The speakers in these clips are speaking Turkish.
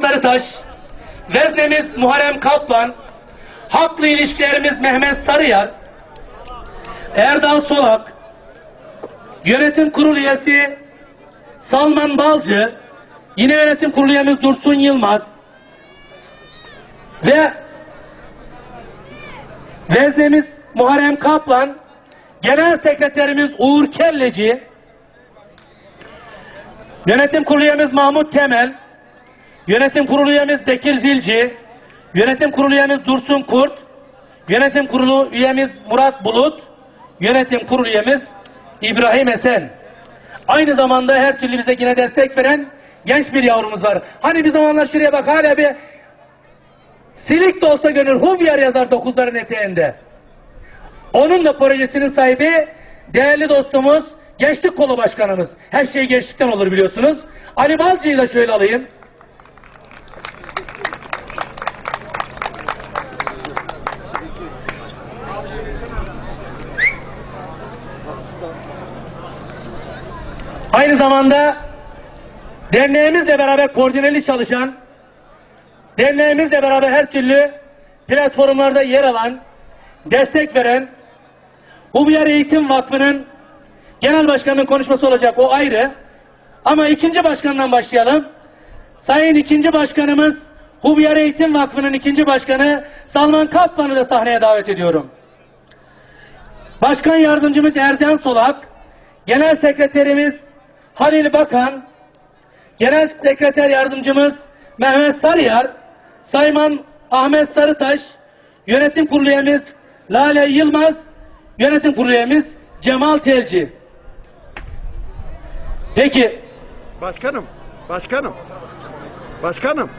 Sarıtaş, veznemiz Muharrem Kaplan, haklı ilişkilerimiz Mehmet Sarıyar, Erdal Solak, yönetim kurulu üyesi Salman Balcı, yine yönetim kurulu üyemiz Dursun Yılmaz ve veznemiz Muharrem Kaplan, genel sekreterimiz Uğur Kelleci, Yönetim kurulu üyemiz Mahmut Temel, yönetim kurulu üyemiz Bekir Zilci, yönetim kurulu üyemiz Dursun Kurt, yönetim kurulu üyemiz Murat Bulut, yönetim kurulu üyemiz İbrahim Esen. Aynı zamanda her türlü bize yine destek veren genç bir yavrumuz var. Hani bir zamanlar şuraya bak hala bir silik de olsa gönül Hubyar yazar dokuzların eteğinde. Onun da projesinin sahibi değerli dostumuz Gençlik Kolu Başkanımız. Her şey gençlikten olur biliyorsunuz. Ali Balcı'yı da şöyle alayım. Aynı zamanda derneğimizle beraber koordineli çalışan, derneğimizle beraber her türlü platformlarda yer alan, destek veren, Hubiyar Eğitim Vakfı'nın genel başkanının konuşması olacak o ayrı. Ama ikinci başkandan başlayalım. Sayın ikinci başkanımız Hubiyar Eğitim Vakfı'nın ikinci başkanı Salman Kaplan'ı da sahneye davet ediyorum. Başkan yardımcımız Ercan Solak, genel sekreterimiz Halil Bakan, genel sekreter yardımcımız Mehmet Sarıyar, Sayman Ahmet Sarıtaş, yönetim kurulu üyemiz Lale Yılmaz, yönetim kurulu üyemiz Cemal Telci. Peki Başkanım, başkanım, başkanım.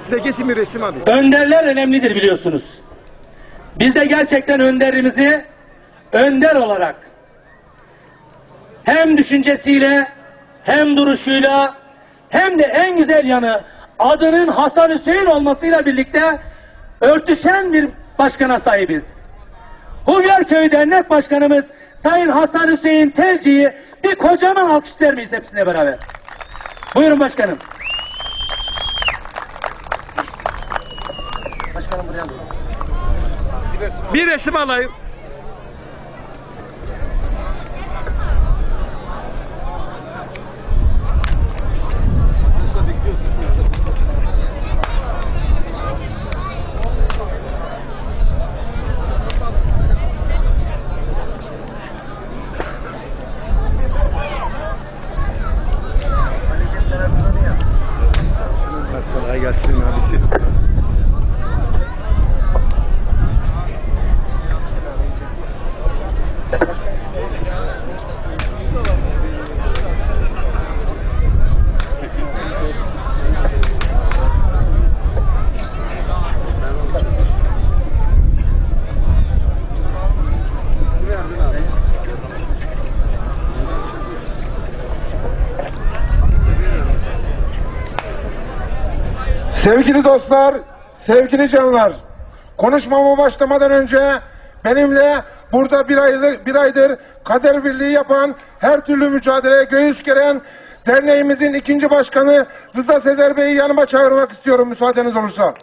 Size kesin bir resim alayım. önderler önemlidir biliyorsunuz. Biz de gerçekten önderimizi önder olarak hem düşüncesiyle hem duruşuyla hem de en güzel yanı adının Hasan Hüseyin olmasıyla birlikte örtüşen bir başkana sahibiz. Huvyarköy Dernek Başkanımız Sayın Hasan Hüseyin Telci'yi bir kocaman alkışlar mıyız hepsine beraber? Buyurun başkanım. Başkanım buraya. Bir resim alayım. Sevgili dostlar, sevgili canlar, konuşmama başlamadan önce benimle burada bir, aylık, bir aydır kader birliği yapan, her türlü mücadeleye göğüs geren derneğimizin ikinci başkanı Rıza Sezer Bey'i yanıma çağırmak istiyorum müsaadeniz olursa.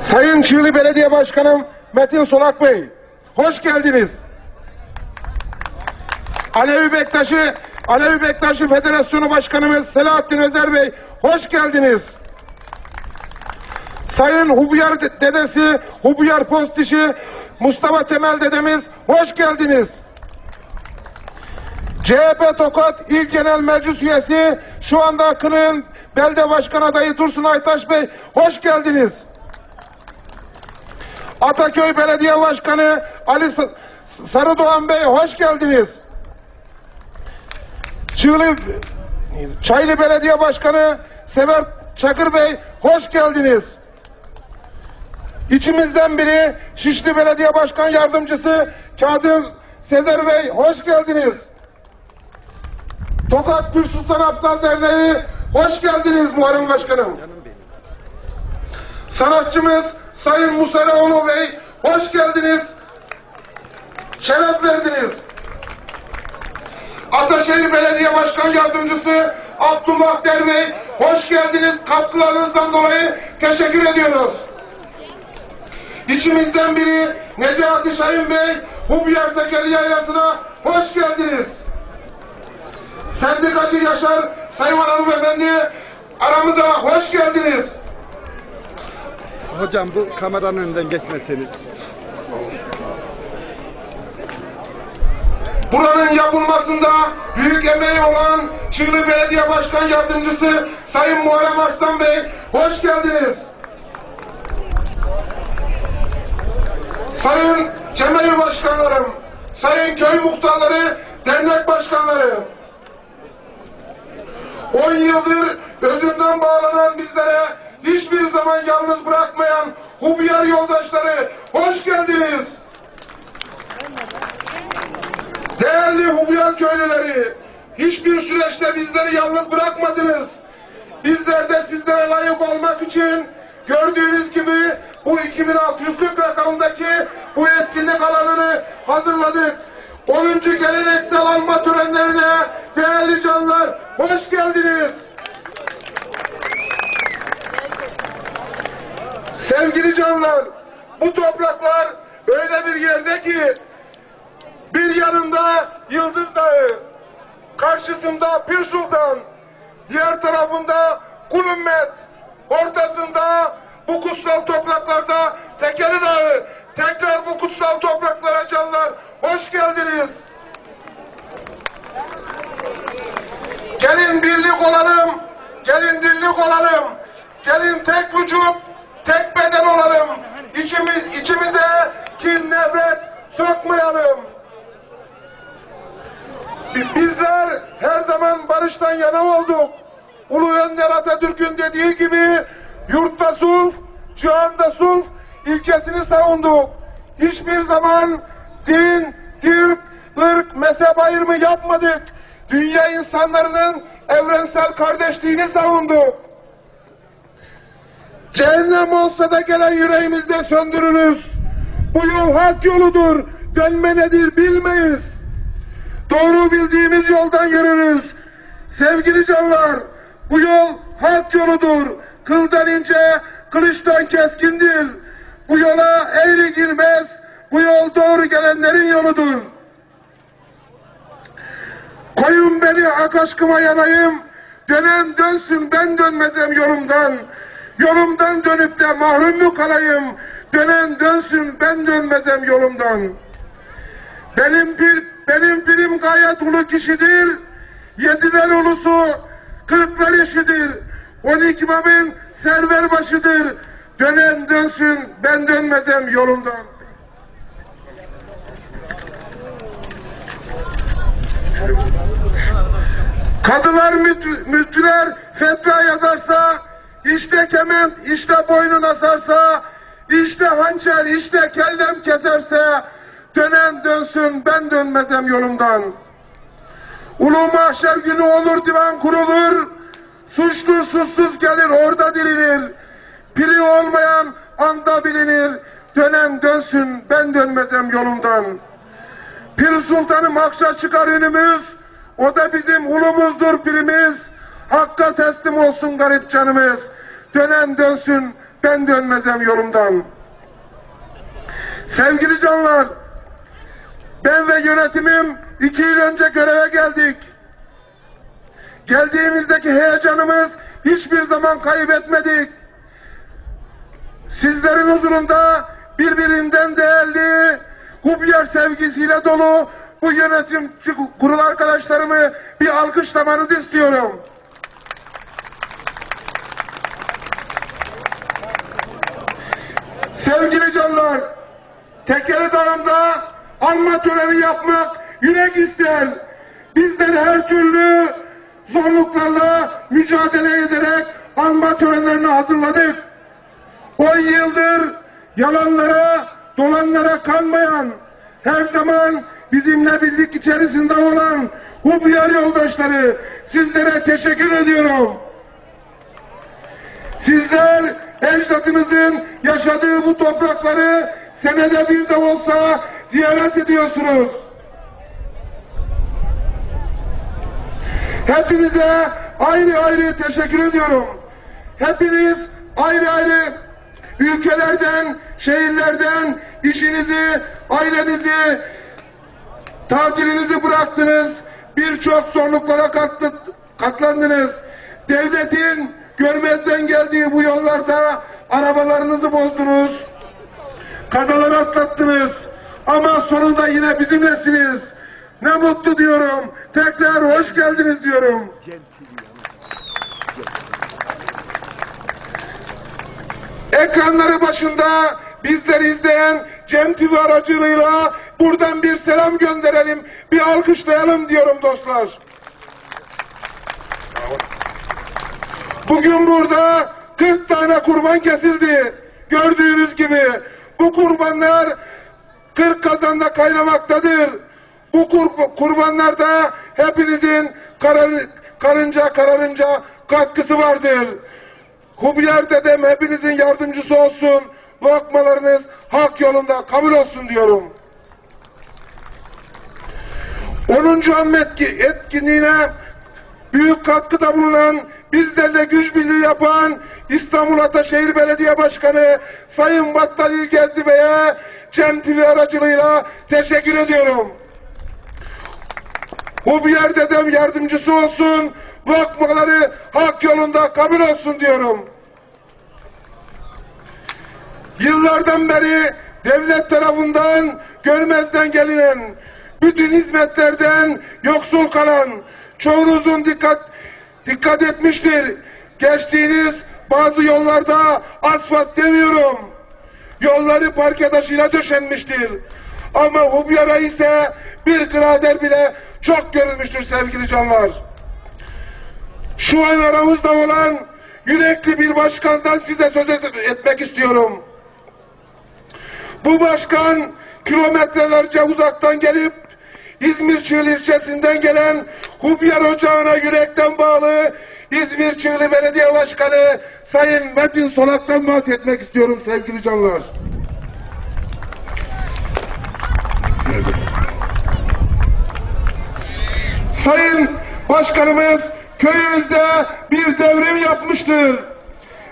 Sayın Çığlı Belediye Başkanım Metin Solak Bey, hoş geldiniz. Alevi Bektaş'ı Alevi Bektaşi Federasyonu Başkanımız Selahattin Özer Bey, hoş geldiniz. Sayın Hubiyar de- dedesi, Hubiyar Postişi, Mustafa Temel dedemiz, hoş geldiniz. CHP Tokat İl Genel Meclis Üyesi, şu anda Akın'ın Belde Başkan Adayı Dursun Aytaş Bey, hoş geldiniz. Ataköy Belediye Başkanı Ali Sa- Sarıdoğan Bey, hoş geldiniz. Çığlı, Çaylı Belediye Başkanı Sever Çakır Bey, hoş geldiniz. İçimizden biri Şişli Belediye Başkan Yardımcısı Kadir Sezer Bey, hoş geldiniz. Tokat Pür Sultan Aptal Derneği, hoş geldiniz Muharrem Başkanım. Sanatçımız Sayın Musaleoğlu Bey, hoş geldiniz. Şeref verdiniz. Ataşehir Belediye Başkan Yardımcısı Abdullah Der Bey, hoş geldiniz. Katkılarınızdan dolayı teşekkür ediyoruz. İçimizden biri Necati Şahin Bey, Hubyar Tekeli Yaylası'na hoş geldiniz. Sendikacı Yaşar Sayman Hanımefendi aramıza hoş geldiniz. Hocam bu kameranın önünden geçmeseniz. Buranın yapılmasında büyük emeği olan Çığlı Belediye Başkan Yardımcısı Sayın Muharrem Arslan Bey, hoş geldiniz. Sayın Cemil Başkanlarım, Sayın Köy Muhtarları, Dernek Başkanları, 10 yıldır özünden bağlanan bizlere hiçbir zaman yalnız bırakmayan Hubiyar yoldaşları, hoş geldiniz. Değerli Hubiyar köylüleri, hiçbir süreçte bizleri yalnız bırakmadınız. Bizler de sizlere layık olmak için gördüğünüz gibi bu 2640 rakamındaki bu etkinlik alanını hazırladık. 10. geleneksel alma törenlerine değerli canlar hoş geldiniz. Sevgili canlar, bu topraklar öyle bir yerde ki bir yanında Yıldız Dağı, karşısında Pir Sultan, diğer tarafında Kulümmet, ortasında bu kutsal topraklarda Tekeri Dağı, tekrar bu kutsal topraklara canlar, hoş geldiniz. Gelin birlik olalım, gelin dirlik olalım, gelin tek vücut, tek beden olalım. İçimiz, içimize kin, nefret sokmayalım. Bi- Bizler her zaman barıştan yana olduk. Ulu Önder Atatürk'ün dediği gibi yurtta sulh, cihanda sulh ilkesini savunduk. Hiçbir zaman din, dirk, ırk, mezhep ayrımı yapmadık. Dünya insanlarının evrensel kardeşliğini savunduk. Cehennem olsa da gelen yüreğimizde söndürürüz. Bu yol hak yoludur. Dönme nedir bilmeyiz. Doğru bildiğimiz yoldan yürürüz. Sevgili canlar, bu yol hak yoludur. Kıldan ince, kılıçtan keskindir. Bu yola eğri girmez, bu yol doğru gelenlerin yoludur. Koyun beni ak aşkıma yanayım, dönen dönsün ben dönmezem yolumdan. Yolumdan dönüp de mahrum mu kalayım, dönen dönsün ben dönmezem yolumdan. Benim bir benim birim gayet ulu kişidir. Yediler ulusu kırklar eşidir. On iki imamın server başıdır. Dönen dönsün ben dönmezem yolumdan. Kadılar müftüler fetva yazarsa, işte kement, işte boynun asarsa, işte hançer, işte kellem keserse, dönen dönsün ben dönmezem yolumdan. Ulu mahşer günü olur divan kurulur, suçlu suçsuz gelir orada dirilir. Piri olmayan anda bilinir, dönen dönsün ben dönmezem yolumdan. Pir Sultanım hakşa çıkar önümüz, o da bizim ulumuzdur pirimiz. Hakka teslim olsun garip canımız. Dönen dönsün, ben dönmezem yolumdan. Sevgili canlar, ben ve yönetimim iki yıl önce göreve geldik. Geldiğimizdeki heyecanımız hiçbir zaman kaybetmedik. Sizlerin huzurunda birbirinden değerli, Hubyar sevgisiyle dolu bu yönetim kurul arkadaşlarımı bir alkışlamanızı istiyorum. Sevgili canlar, Tekeri Dağı'nda anma töreni yapmak yürek ister. Bizler her türlü zorluklarla mücadele ederek anma törenlerini hazırladık. 10 yıldır yalanlara, dolanlara kanmayan, her zaman bizimle birlik içerisinde olan Hubyar yoldaşları sizlere teşekkür ediyorum. Sizler ecdadınızın yaşadığı bu toprakları senede bir de olsa ziyaret ediyorsunuz. Hepinize ayrı ayrı teşekkür ediyorum. Hepiniz ayrı ayrı ülkelerden, şehirlerden işinizi, ailenizi, tatilinizi bıraktınız. Birçok zorluklara katlı- katlandınız. Devletin görmezden geldiği bu yollarda arabalarınızı bozdunuz. Kazalar atlattınız. Ama sonunda yine bizimlesiniz. Ne mutlu diyorum. Tekrar hoş geldiniz diyorum. Ekranları başında bizleri izleyen Cem TV aracılığıyla buradan bir selam gönderelim, bir alkışlayalım diyorum dostlar. Bugün burada 40 tane kurban kesildi. Gördüğünüz gibi bu kurbanlar 40 kazanda kaynamaktadır. Bu kur- kurbanlarda hepinizin karar- karınca kararınca katkısı vardır. Hubyar dedem hepinizin yardımcısı olsun. Lokmalarınız hak yolunda kabul olsun diyorum. 10. anma etki- etkinliğine büyük katkıda bulunan, bizlerle güç birliği yapan İstanbul Ataşehir Belediye Başkanı Sayın Battal Gezdi Bey'e Cem TV aracılığıyla teşekkür ediyorum. Hubyar dedem yardımcısı olsun, lokmaları hak yolunda kabul olsun diyorum. Yıllardan beri devlet tarafından görmezden gelinen, bütün hizmetlerden yoksul kalan, çoğunuzun dikkat dikkat etmiştir. Geçtiğiniz bazı yollarda asfalt demiyorum. Yolları parke taşıyla döşenmiştir. Ama Hubyara ise bir grader bile çok görülmüştür sevgili canlar. Şu an aramızda olan yürekli bir başkandan size söz et- etmek istiyorum. Bu başkan kilometrelerce uzaktan gelip İzmir Çığlı ilçesinden gelen Hubyar Ocağı'na yürekten bağlı İzmir Çığlı Belediye Başkanı Sayın Metin Solak'tan bahsetmek istiyorum sevgili canlar. Sayın Başkanımız köyümüzde bir devrim yapmıştır.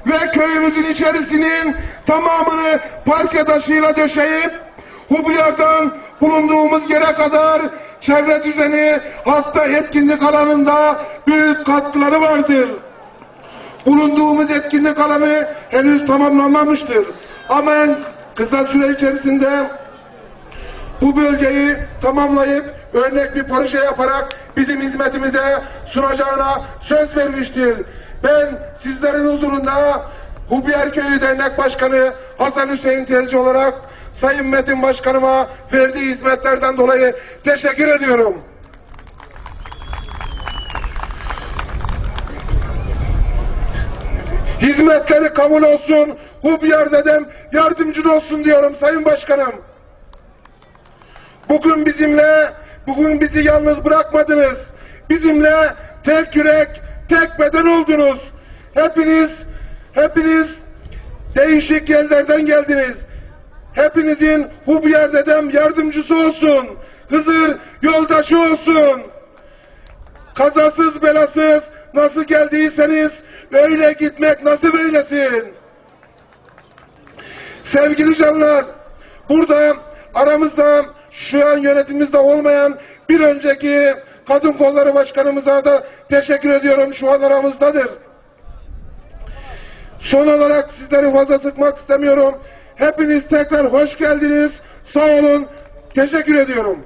Ve köyümüzün içerisinin tamamını parke taşıyla döşeyip Hubyar'dan bulunduğumuz yere kadar çevre düzeni hatta etkinlik alanında büyük katkıları vardır. Bulunduğumuz etkinlik alanı henüz tamamlanmamıştır. Ama en kısa süre içerisinde bu bölgeyi tamamlayıp örnek bir proje yaparak bizim hizmetimize sunacağına söz vermiştir. Ben sizlerin huzurunda Hubyar Köyü Dernek Başkanı Hasan Hüseyin Telci olarak Sayın Metin Başkanıma verdiği hizmetlerden dolayı teşekkür ediyorum. Hizmetleri kabul olsun, Hubyar dedem yardımcın olsun diyorum Sayın Başkanım. Bugün bizimle, bugün bizi yalnız bırakmadınız. Bizimle tek yürek, tek beden oldunuz. Hepiniz, hepiniz değişik yerlerden geldiniz. Hepinizin Hubyar dedem yardımcısı olsun. Hızır yoldaşı olsun. Kazasız belasız nasıl geldiyseniz öyle gitmek nasip eylesin. Sevgili canlar, burada aramızda şu an yönetimimizde olmayan bir önceki Kadın Kolları Başkanımıza da teşekkür ediyorum. Şu an aramızdadır. Son olarak sizleri fazla sıkmak istemiyorum. Hepiniz tekrar hoş geldiniz. Sağ olun. Teşekkür ediyorum.